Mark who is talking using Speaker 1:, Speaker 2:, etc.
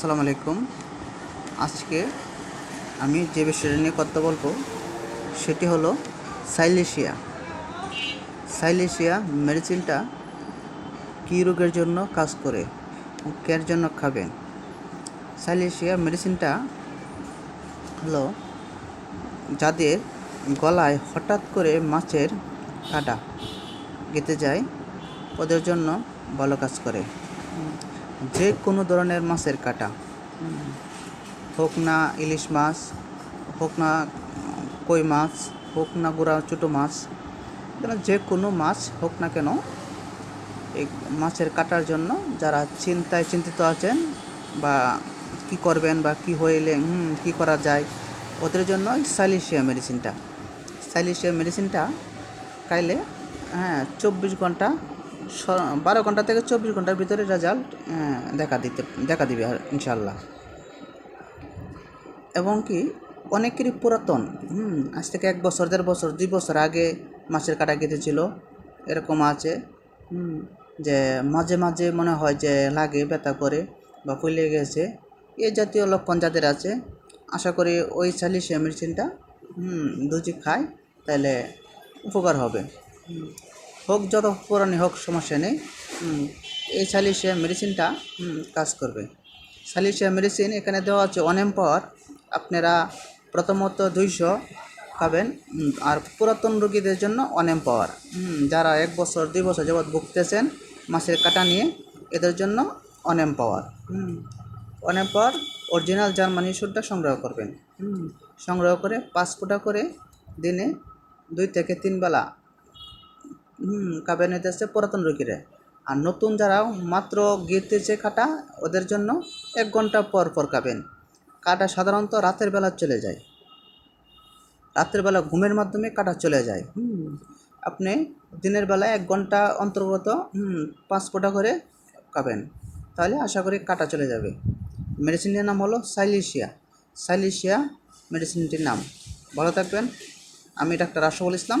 Speaker 1: আসসালামু আলাইকুম। আজকে আমি যে বিষয়টা নিয়ে কথা বলব, সেটি হলো সাইলেশিয়া। সাইলেশিয়া মেডিসিনটা কী রোগের জন্য কাজ করে কের জন্য খাবেন সাইলেশিয়া মেডিসিনটা হলো যাদের গলায় হঠাৎ করে মাছের কাটা গেঁথে যায়, ওদের জন্য ভালো কাজ করে। যে কোনো ধরনের মাছের কাটা। হোক না ইলিশ মাছ, হোক না কই মাছ, হোক না গুড়া ছোটো মাছ যে কোনো মাছ হোক না কেন, এই মাছের কাটার জন্য যারা চিন্তায় চিন্তিত আছেন বা কি করবেন বা কি হইলে, হুম, কী করা যায়, ওদের জন্য সাইলিশিয়া মেডিসিনটা। সাইলিশিয়া মেডিসিনটা খাইলে হ্যাঁ চব্বিশ ঘণ্টা বারো ঘণ্টা থেকে চব্বিশ ঘণ্টার ভিতরে রেজাল্ট দেখা দিতে দেখা দিবে ইনশাল্লাহ এবং কি, অনেকেরই পুরাতন, হুম, আজ থেকে এক বছর, দেড় বছর, দুই বছর আগে মাছের কাটা কেটেছিল এরকম আছে, হুম, যে মাঝে মাঝে মনে হয় যে লাগে, ব্যথা করে বা ফুলে গেছে, এ জাতীয় লক্ষণ যাদের আছে, আশা করি ওই সালিশিয়া মেডিসিনটা হুম দুজি খায়, তাহলে উপকার হবে। হোক যত পুরানি হোক সমস্যা নেই। এই সালিশিয়া মেডিসিনটা কাজ করবে। সালিশিয়া মেডিসিন এখানে দেওয়া আছে অনেম পাওয়ার আপনারা প্রথমত দুইশো খাবেন আর পুরাতন রোগীদের জন্য অনেম পাওয়ার যারা এক বছর দুই বছর যাবৎ ভুগতেছেন মাছের কাটা নিয়ে এদের জন্য অনেম পাওয়ার অনেম পাওয়ার অরিজিনাল জার্মানি সুরটা সংগ্রহ করবেন। সংগ্রহ করে পাঁচ ফুটা করে দিনে দুই থেকে তিন বেলা হুম কাবে নিতেছে পুরাতন রোগীরা। আর নতুন যারা মাত্র গিয়েতেছে কাটা, ওদের জন্য এক ঘণ্টা পর পর খাবেন কাটা সাধারণত রাতের বেলা চলে যায়। রাতের বেলা ঘুমের মাধ্যমে কাটা চলে যায়। হুম, আপনি দিনের বেলা এক ঘণ্টা অন্তর্গত পাঁচ ফোঁটা করে খাবেন তাহলে আশা করি কাটা চলে যাবে। মেডিসিনটির নাম হলো সাইলিশিয়া। সাইলিশিয়া মেডিসিনটির নাম। ভালো থাকবেন। আমি ডাক্তার রাশফুল ইসলাম।